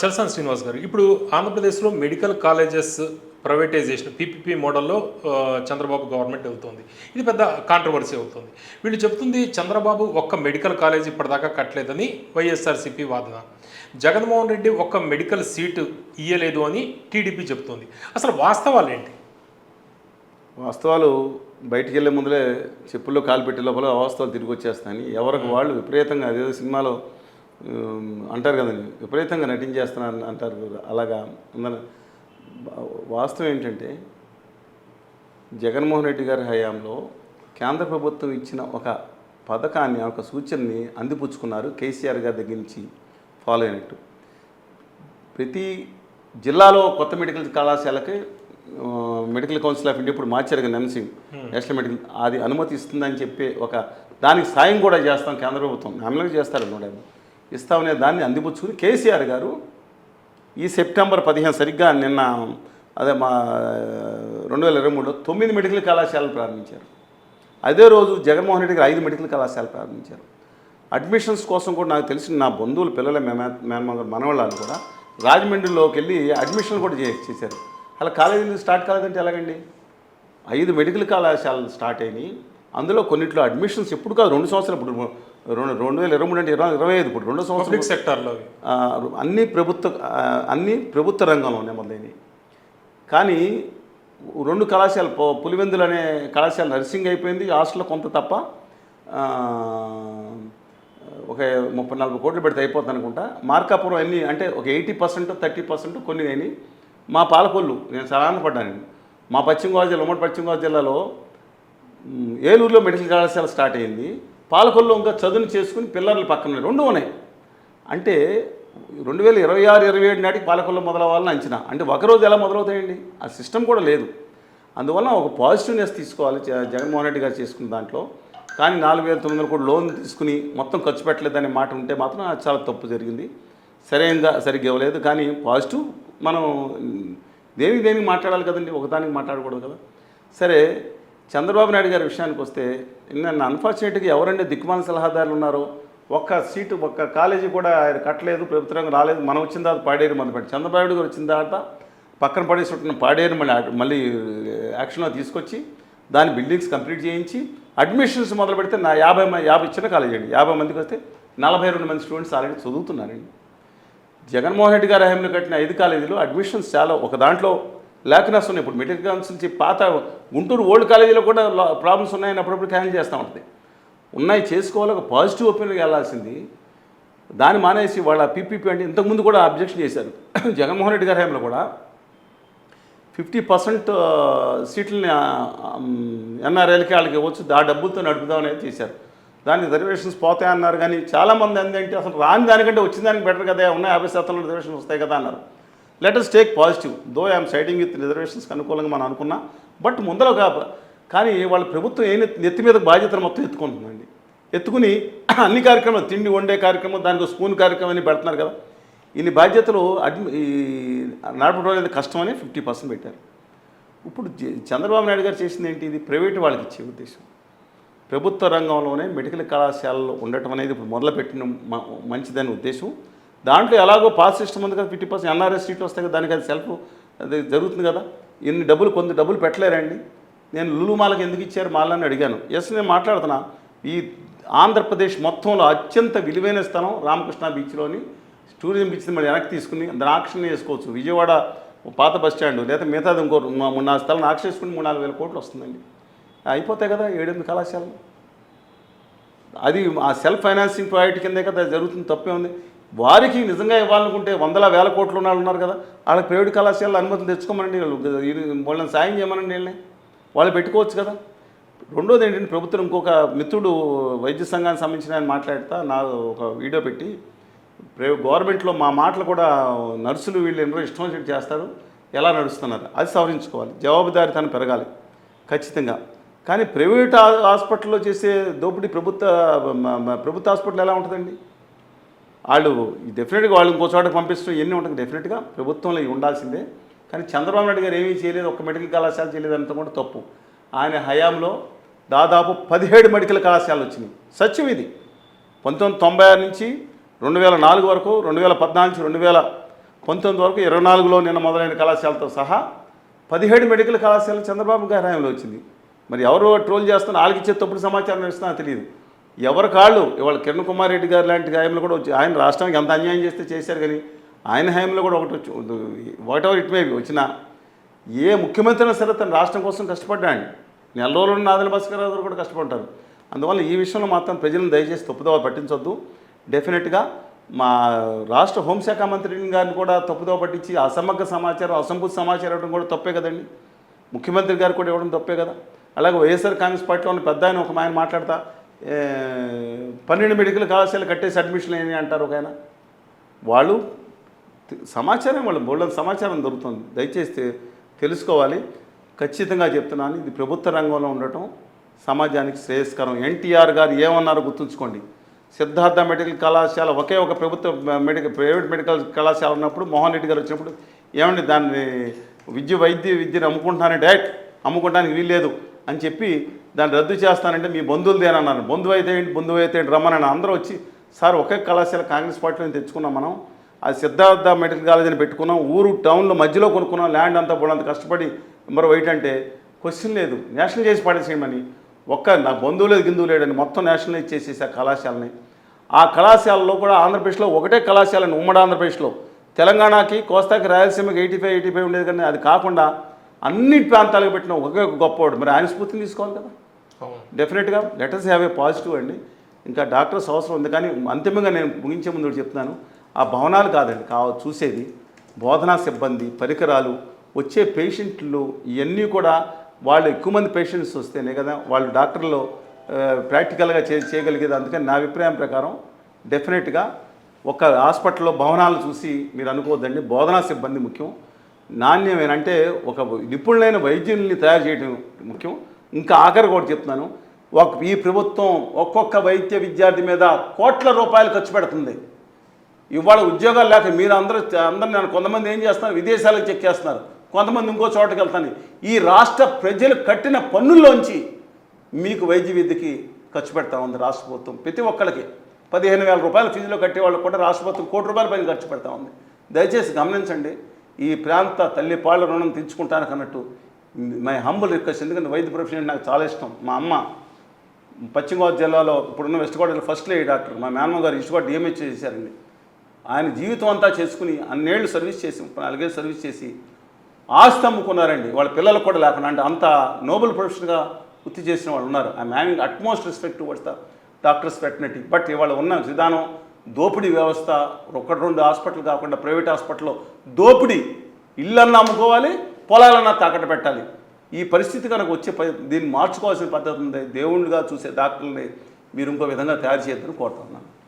చలసాని శ్రీనివాస్ గారు ఇప్పుడు ఆంధ్రప్రదేశ్లో మెడికల్ కాలేజెస్ ప్రైవేటైజేషన్ పీపీపీ మోడల్లో చంద్రబాబు గవర్నమెంట్ వెళ్తుంది. ఇది పెద్ద కాంట్రవర్సీ అవుతుంది. వీళ్ళు చెప్తుంది చంద్రబాబు ఒక్క మెడికల్ కాలేజ్ ఇప్పటిదాకా కట్టలేదని వైఎస్ఆర్సీపీ వాదన. జగన్మోహన్ రెడ్డి ఒక్క మెడికల్ సీటు ఇయ్యలేదు అని టీడీపీ చెప్తుంది అసలు వాస్తవాలు ఏంటి? వాస్తవాలు బయటికి వెళ్ళే ముందులే చెప్పుల్లో కాలు పెట్టే లోపల వాస్తవాలు తిరిగి వచ్చేస్తాయని ఎవరికి వాళ్ళు విపరీతంగా అదేదో సినిమాలో అంటారు కదండి విపరీతంగా నటించేస్తున్నారు అంటారు కదా, అలాగా. ఉందని వాస్తవం ఏంటంటే జగన్మోహన్ రెడ్డి గారి హయాంలో కేంద్ర ప్రభుత్వం ఇచ్చిన ఒక పథకాన్ని ఒక సూచనని అందిపుచ్చుకున్నారు కేసీఆర్ గారి దగ్గర నుంచి ఫాలో అయినట్టు. ప్రతి జిల్లాలో కొత్త మెడికల్ కళాశాలకి మెడికల్ కౌన్సిల్ ఆఫ్ ఇండియా ఇప్పుడు మార్చారు కదా ఎంసీ నేషనల్ మెడికల్ అది అనుమతి ఇస్తుందని చెప్పి ఒక దానికి సాయం కూడా చేస్తాం కేంద్ర ప్రభుత్వం. అమలు చేస్తారు మేడం ఇస్తామనే దాన్ని అందిపుచ్చుకుని కేసీఆర్ గారు ఈ సెప్టెంబర్ పదిహేను సరిగ్గా నిన్న అదే మా రెండు వేల ఇరవై మూడులో తొమ్మిది మెడికల్ కళాశాలలు ప్రారంభించారు. అదే రోజు జగన్మోహన్ రెడ్డి గారు ఐదు మెడికల్ కళాశాలలు ప్రారంభించారు. అడ్మిషన్స్ కోసం కూడా నాకు తెలిసిన నా బంధువులు పిల్లల మేనమామ మనవాళ్ళు కూడా రాజమండ్రిలోకి వెళ్ళి అడ్మిషన్లు కూడా చేశారు. అలా కాలేజీలు స్టార్ట్ కాలేదంటే ఎలాగండి? ఐదు మెడికల్ కళాశాలలు స్టార్ట్ అయినాయి. అందులో కొన్నిట్లో అడ్మిషన్స్ ఎప్పుడు కాదు రెండు సంవత్సరాలు ఇప్పుడు రెండు రెండు వేల ఇరవై మూడు అంటే ఇరవై ఇరవై ఐదు ఇప్పుడు రెండు సంవత్సరాలు పబ్లిక్ సెక్టార్లో అన్ని ప్రభుత్వ అన్ని ప్రభుత్వ రంగంలోనే మొదలైనవి. కానీ రెండు కళాశాల పులివెందులు అనే కళాశాల నర్సింగ్ అయిపోయింది హాస్టల్లో కొంత తప్ప ఒక ముప్పై నలభై కోట్లు పెడితే అయిపోతుంది అనుకుంటా. మార్కాపురం అన్ని అంటే ఒక ఎయిటీ పర్సెంట్ థర్టీ పర్సెంట్ కొన్ని అయినాయి. మా పాలకొల్లు నేను చాలా ఆనందపడ్డాను మా పశ్చిమ గోదావరి జిల్లా ఉమ్మడి పశ్చిమ గోదావరి జిల్లాలో ఏలూరులో మెడికల్ కళాశాల స్టార్ట్ అయింది. పాలకొల్లో ఇంకా చదువుని చేసుకుని పిల్లర్లు పక్కన రెండు ఉన్నాయి. అంటే రెండు వేల ఇరవై ఆరు ఇరవై ఏడు నాటికి పాలకొల్లో మొదలవ్వాలని అంచనా. అంటే ఒకరోజు ఎలా మొదలవుతాయండి? ఆ సిస్టమ్ కూడా లేదు. అందువల్ల ఒక పాజిటివ్నెస్ తీసుకోవాలి జ- జగన్మోహన్ రెడ్డి గారు చేసుకున్న దాంట్లో. కానీ నాలుగు వేల తొమ్మిది వందల కోట్లు లోన్ తీసుకుని మొత్తం ఖర్చు పెట్టలేదనే మాట ఉంటే మాత్రం అది చాలా తప్పు జరిగింది. సరైనగా సరిగ్గా ఇవ్వలేదు. కానీ పాజిటివ్ మనం దేనికి దేనికి మాట్లాడాలి కదండి? ఒకదానికి మాట్లాడకూడదు కదా. సరే చంద్రబాబు నాయుడు గారి విషయానికి వస్తే నిన్న అన్ఫార్చునేట్గా ఎవరంటే దిక్కుమాల సలహాదారులు ఉన్నారో? ఒక్క సీటు ఒక్క కాలేజీ కూడా ఆయన కట్టలేదు ప్రభుత్వ రంగం రాలేదు. మనం వచ్చిన తర్వాత పాడేరు మొదలుపెట్టి. చంద్రబాబు గారు వచ్చిన తర్వాత పక్కన పడేసి ఉంటున్న పాడేరు మళ్ళీ మళ్ళీ యాక్షన్లో తీసుకొచ్చి దాని బిల్డింగ్స్ కంప్లీట్ చేయించి అడ్మిషన్స్ మొదలు పెడితే నా యాభై యాభై చిన్న కాలేజీ అండి. యాభై మందికి వస్తే నలభై రెండు మంది స్టూడెంట్స్ ఆల్రెడీ చదువుతున్నారండి. జగన్మోహన్ రెడ్డి గారు హయాంలో కట్టిన ఐదు కాలేజీలు అడ్మిషన్స్ చాలా ఒక దాంట్లో లేఖనాస్ ఉన్నాయి. ఇప్పుడు మెడికల్ కౌన్సిల్ నుంచి పాత గుంటూరు ఓల్డ్ కాలేజీలో కూడా ప్రాబ్లమ్స్ ఉన్నాయని అప్పుడప్పుడు హ్యాండిల్ చేస్తూ ఉంటుంది. ఉన్నాయి చేసుకోవాలి ఒక పాజిటివ్ ఒపీనియన్కి వెళ్ళాల్సింది దాన్ని మానేసి వాళ్ళ పీపీపీ అంటే ఇంతకుముందు కూడా అబ్జెక్షన్ చేశారు. జగన్మోహన్ రెడ్డి గారి హయాంలో కూడా ఫిఫ్టీ పర్సెంట్ సీట్లని ఎన్ఆర్ఎల్కి వాళ్ళకి ఇవ్వచ్చు ఆ డబ్బులతో నడుపుదాం అనేది చేశారు. దాని రిజర్వేషన్స్ పోతాయన్నారు కానీ చాలామంది ఏంటంటే అసలు రాని దానికంటే వచ్చిన దానికి బెటర్ కదా ఉన్న యాభై శాతంలో రిజర్వేషన్స్ వస్తాయి కదా అన్నారు. Let us take positive though I'm siding with reservations అనుకూలంగా మనం అనుకున్నా బట్ ముందర ఒక కానీ వాళ్ళ ప్రభుత్వం ఏ నెత్తి- మీద బాధ్యతను మొత్తం ఎత్తుకుంటుందండి. ఎత్తుకుని అన్ని కార్యక్రమాలు తిండి వండే కార్యక్రమం దానికి స్పూన్ కార్యక్రమం అని పెడుతున్నారు కదా. ఇన్ని బాధ్యతలు అడ్మి ఈ నడపడం అనేది కష్టమని ఫిఫ్టీ పర్సెంట్ పెట్టారు. ఇప్పుడు చంద్రబాబు నాయుడు గారు చేసింది ఏంటి? ఇది ప్రైవేట్ వాళ్ళకి ఇచ్చే ఉద్దేశం. ప్రభుత్వ రంగంలోనే మెడికల్ కళాశాలలో ఉండటం అనేది ఇప్పుడు మొదలుపెట్టిన మంచిదనే మంచిదని ఉద్దేశం. దాంట్లో ఎలాగో పాస్ సిస్టమ్ ఉంది కదా ఫిఫ్టీ పర్సెంట్ ఎన్ఆర్ఎస్ సీట్లు వస్తాయి కదా దానికి అది సెల్ఫ్ అది జరుగుతుంది కదా. ఇన్ని డబ్బులు కొంత డబ్బులు పెట్టలేరండి. నేను లులు మాలకు ఎందుకు ఇచ్చారు? మాలని అడిగాను. ఎస్ నేను మాట్లాడుతున్నా. ఈ ఆంధ్రప్రదేశ్ మొత్తంలో అత్యంత విలువైన స్థలం రామకృష్ణ బీచ్లోని టూరిజం బీచ్ని మళ్ళీ వెనక్కి తీసుకుని దాని ఆక్షన్ చేసుకోవచ్చు. విజయవాడ పాత బస్ స్టాండ్ లేదా మిగతాది ఇంకో మూడు నాలుగు స్థలం ఆక్షన్ చేసుకుని మూడు నాలుగు వేల కోట్లు వస్తుందండి. అయిపోతాయి కదా ఏడెనిమిది కళాశాలలు. అది ఆ సెల్ఫ్ ఫైనాన్సింగ్ ప్రాజెక్ట్ కిందే కదా జరుగుతుంది తప్పే ఉంది. వారికి నిజంగా ఇవ్వాలనుకుంటే వందల వేల కోట్లు ఉన్న వాళ్ళు ఉన్నారు కదా. వాళ్ళకి ప్రైవేట్ కళాశాలలో అనుమతులు తెచ్చుకోమనండి వాళ్ళు. వాళ్ళని సాయం చేయమనండి వీళ్ళని. వాళ్ళు పెట్టుకోవచ్చు కదా. రెండోది ఏంటంటే ప్రభుత్వం ఇంకొక మిత్రుడు వైద్య సంఘానికి సంబంధించిన ఆయన మాట్లాడుతా నా ఒక వీడియో పెట్టి గవర్నమెంట్లో మా మాటలు కూడా నర్సులు వీళ్ళు ఎన్నో ఇష్టం వచ్చినట్టు చేస్తారు. ఎలా నడుస్తున్నారు? అది సవరించుకోవాలి. జవాబుదారితనం పెరగాలి. ఖచ్చితంగా. కానీ ప్రైవేట్ హాస్పిటల్లో చేసే దోపిడీ ప్రభుత్వ ప్రభుత్వ హాస్పిటల్ ఎలా ఉంటుందండి? వాళ్ళు డెఫినెట్గా వాళ్ళు ఇంకో చోట పంపిస్తూ ఎన్ని ఉంటుంది డెఫినెట్గా ప్రభుత్వంలో ఇవి ఉండాల్సిందే. కానీ చంద్రబాబు నాయుడు గారు ఏమీ చేయలేదు. ఒక మెడికల్ కళాశాల చేయలేదు కూడా తప్పు. ఆయన హయాంలో దాదాపు పదిహేడు మెడికల్ కళాశాలలు వచ్చినాయి. సత్యం ఇది. పంతొమ్మిది తొంభై ఆరు నుంచి రెండు వేల నాలుగు వరకు రెండు వేల పద్నాలుగు నుంచి రెండు వేల పంతొమ్మిది వరకు ఇరవై నాలుగులో నిన్న మొదలైన కళాశాలతో సహా పదిహేడు మెడికల్ కళాశాలలు చంద్రబాబు గారి హయాంలో వచ్చింది. మరి ఎవరు ట్రోల్ చేస్తున్నా వాళ్ళకి ఇచ్చే తప్పుడు సమాచారం ఇస్తున్నా తెలియదు. ఎవరి కాళ్ళు? ఇవాళ కిరణ్ కుమార్ రెడ్డి గారు లాంటి హయాంలో కూడా వచ్చి ఆయన రాష్ట్రానికి ఎంత అన్యాయం చేస్తే చేశారు కానీ ఆయన హయాంలో కూడా ఒకటి వచ్చి వాట్ ఎవర్ ఇట్ మే వచ్చిన ఏ ముఖ్యమంత్రి అయినా సరే తన రాష్ట్రం కోసం కష్టపడ్డాడు. నెల రోజులు నాదల భాస్కర్ గారు కూడా కష్టపడ్డారు. అందువల్ల ఈ విషయంలో మాత్రం ప్రజలను దయచేసి తప్పుదోవ పట్టించొద్దు. డెఫినెట్గా మా రాష్ట్ర హోంశాఖ మంత్రిని గారిని కూడా తప్పుదోవ పట్టించి అసమగ్ర సమాచారం అసంపూర్తి సమాచారం ఇవ్వడం కూడా తప్పే కదండి. ముఖ్యమంత్రి గారు కూడా ఇవ్వడం తప్పే కదా. అలాగే వైఎస్ఆర్ కాంగ్రెస్ పార్టీలో ఉన్న పెద్ద ఆయన ఒక ఆయన మాట్లాడతా పన్నెండు మెడికల్ కళాశాల కట్టేసి అడ్మిషన్ అయినాయి అంటారు ఒక ఆయన? వాళ్ళు సమాచారం వాళ్ళు బోళ్ళ సమాచారం దొరుకుతుంది. దయచేసి తెలుసుకోవాలి. ఖచ్చితంగా చెప్తున్నాను ఇది ప్రభుత్వ రంగంలో ఉండటం సమాజానికి శ్రేయస్కరం. ఎన్టీఆర్ గారు ఏమన్నారో గుర్తుంచుకోండి. సిద్ధార్థ మెడికల్ కళాశాల ఒకే ఒక ప్రభుత్వ మెడికల్ ప్రైవేట్ మెడికల్ కళాశాల ఉన్నప్పుడు మోహన్ రెడ్డి గారు వచ్చినప్పుడు ఏమండి దాన్ని విద్య వైద్య విద్యను అమ్ముకుంటున్నానంటే డైరెక్ట్ అమ్ముకుంటానికి వీల్లేదు అని చెప్పి దాన్ని రద్దు చేస్తానంటే మీ బంధువులదేనన్నారు బంధువు అయితే ఏంటి? బంధువు అయితే ఏంటి? రమ్మని అందరూ వచ్చి సార్ ఒకే కళాశాల కాంగ్రెస్ పార్టీని తెచ్చుకున్నాం మనం. అది సిద్ధార్థ మెడికల్ కాలేజ్ అని పెట్టుకున్నాం. ఊరు టౌన్లో మధ్యలో కొనుక్కున్నాం. ల్యాండ్ అంతా బోళ్ళంత కష్టపడి మరో వైట్ అంటే క్వశ్చన్ లేదు. నేషనల్ చేసి పాడేసేయమని. ఒక్క నా బంధువు లేదు గిందువు లేడని మొత్తం నేషనలైజ్ చేసేసి ఆ కళాశాలని. ఆ కళాశాలలో కూడా ఆంధ్రప్రదేశ్లో ఒకటే కళాశాలని ఉమ్మడి ఆంధ్రప్రదేశ్లో. తెలంగాణకి కోస్తాకి రాయలసీమకి ఎయిటీ ఫైవ్ ఎయిటీ ఫైవ్ ఉండేది కానీ అది కాకుండా అన్ని ప్రాంతాలకు పెట్టిన ఒకే ఒక గొప్పవాడు. మరి ఆయన స్ఫూర్తిని తీసుకోవాలి కదా. డెఫినెట్గా లెటర్స్ హ్యావ్ ఏ పాజిటివ్ అండి. ఇంకా డాక్టర్స్ అవసరం ఉంది కానీ అంతిమంగా నేను ముగించే ముందు చెప్తున్నాను. ఆ భవనాలు కాదండి కా చూసేది. బోధనా సిబ్బంది పరికరాలు వచ్చే పేషెంట్లు ఇవన్నీ కూడా వాళ్ళు ఎక్కువ మంది పేషెంట్స్ వస్తేనే కదా వాళ్ళు డాక్టర్లు ప్రాక్టికల్గా చే చేయగలిగేది. అందుకని నా అభిప్రాయం ప్రకారం డెఫినెట్గా ఒక హాస్పిటల్లో భవనాలు చూసి మీరు అనుకోవద్దండి. బోధనా సిబ్బంది ముఖ్యం. నాణ్యమేనంటే ఒక నిపుణులైన వైద్యుల్ని తయారు చేయడం ముఖ్యం. ఇంకా ఆఖరి కూడా చెప్తున్నాను. ఒక ఈ ప్రభుత్వం ఒక్కొక్క వైద్య విద్యార్థి మీద కోట్ల రూపాయలు ఖర్చు పెడుతుంది. ఇవాళ ఉద్యోగాలు లేక మీరు అందరూ అందరు నేను కొంతమంది ఏం చేస్తున్నారు? విదేశాలకు చెక్ చేస్తున్నారు. కొంతమంది ఇంకో చోటకి వెళ్తాను. ఈ రాష్ట్ర ప్రజలు కట్టిన పన్నుల్లోంచి మీకు వైద్య విద్యకి ఖర్చు పెడతా ఉంది రాష్ట్ర ప్రభుత్వం. ప్రతి ఒక్కరికి పదిహేను వేల రూపాయల ఫీజులో కట్టే వాళ్ళు కూడా రాష్ట్ర ప్రభుత్వం కోటి రూపాయల పైన ఖర్చు పెడతా ఉంది. దయచేసి గమనించండి. ఈ ప్రాంత తల్లిపాళ్ళ రుణం తీర్చుకుంటానికి అన్నట్టు మై హంబుల్ రిక్వెస్ట్ ఎందుకంటే వైద్య ప్రొఫెషన్ నాకు చాలా ఇష్టం. మా అమ్మ పశ్చిమ గోదావరి జిల్లాలో ఇప్పుడున్న west Godavari first lady doctor. మా మేనమ్మ గారు ఇష్టపడి డిఎంహెచ్ చేశారండి. ఆయన జీవితం అంతా చేసుకుని అన్నేళ్ళు సర్వీస్ చేసి ముప్పై నాలుగేళ్ళు సర్వీస్ చేసి ఆస్తి అమ్ముకున్నారండి. వాళ్ళ పిల్లలకు కూడా లేకుండా అంటే అంత నోబెల్ ప్రొఫెషన్గా వృత్తి చేసిన వాళ్ళు ఉన్నారు. I having utmost respect towards the doctors fraternity but ఇవాళ ఉన్న విధానం దోపిడీ వ్యవస్థ ఒకటి రెండు హాస్పిటల్ కాకుండా ప్రైవేట్ హాస్పిటల్లో దోపిడీ. ఇళ్ళన్నా అమ్ముకోవాలి పొలాలన్నా తాకట్టు పెట్టాలి. ఈ పరిస్థితి కనుక వచ్చే ప- దీన్ని మార్చుకోవాల్సిన పద్ధతి ఉంది. దేవుళ్ళుగా చూసే డాక్టర్ని మీరు ఇంకో విధంగా తయారు చేయొద్దని కోరుతున్నాను